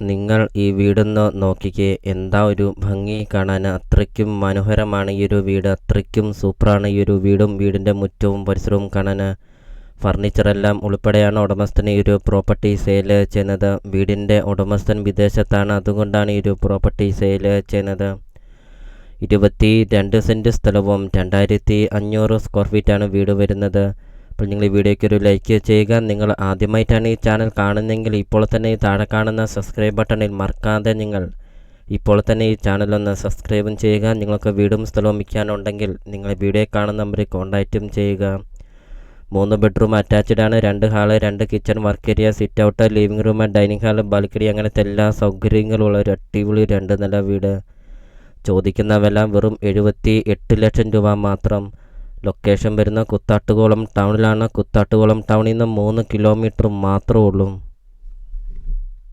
നിങ്ങൾ ഈ വീടൊന്ന് നോക്കിക്കേ. എന്താ ഒരു ഭംഗി കാണാൻ? അത്രയ്ക്കും മനോഹരമാണ് ഈ ഒരു വീട്. അത്രയ്ക്കും സൂപ്പറാണ് ഈ ഒരു വീടും വീടിന്റെ മുറ്റവും പരിസരവും കാണാൻ. ഫർണിച്ചറെല്ലാം ഉൾപ്പെടെയാണ് ഉടമസ്ഥൻ ഈ ഒരു പ്രോപ്പർട്ടി സെയിൽ ചെയ്യുന്നത്. വീടിന്റെ ഉടമസ്ഥൻ വിദേശത്താണ്. അതുകൊണ്ടാണ് ഈ ഒരു പ്രോപ്പർട്ടി സെയിൽ ചെയ്യുന്നത്. ഇരുപത്തി രണ്ട് സെന്റ് സ്ഥലവും രണ്ടായിരത്തി അഞ്ഞൂറ് സ്ക്വയർ ഫീറ്റാണ് വീട് വരുന്നത്. അപ്പോൾ നിങ്ങൾ ഈ വീഡിയോയ്ക്ക് ഒരു ലൈക്ക് ചെയ്യുക. നിങ്ങൾ ആദ്യമായിട്ടാണ് ഈ ചാനൽ കാണുന്നതെങ്കിൽ ഇപ്പോൾ തന്നെ ഈ താഴെ കാണുന്ന സബ്സ്ക്രൈബ് ബട്ടണിൽ മറക്കാതെ നിങ്ങൾ ഇപ്പോൾ തന്നെ ഈ ചാനൽ ഒന്ന് സബ്സ്ക്രൈബും ചെയ്യുക. നിങ്ങൾക്ക് വീടും സ്ഥലവും വിൽക്കാനുണ്ടെങ്കിൽ നിങ്ങൾ വീഡിയോ കാണുന്ന നമ്പറിൽ കോൺടാക്റ്റും ചെയ്യുക. മൂന്ന് ബെഡ്റൂം അറ്റാച്ച്ഡ് ആണ്. രണ്ട് ഹാൾ രണ്ട് kitchen work area sit out living room dining hall balcony അങ്ങനത്തെ എല്ലാ സൗകര്യങ്ങളുള്ള ഒരു അടിപൊളി രണ്ട് നില വീട്. ചോദിക്കുന്ന വില വെറും എഴുപത്തി എട്ട് ലക്ഷം രൂപ മാത്രം. ലൊക്കേഷൻ വരുന്ന കുത്താട്ടുകുളം ടൗണിലാണ് കുത്താട്ടുകുളം ടൗണിൽ നിന്ന് മൂന്ന് കിലോമീറ്റർ മാത്രമേ ഉള്ളൂ.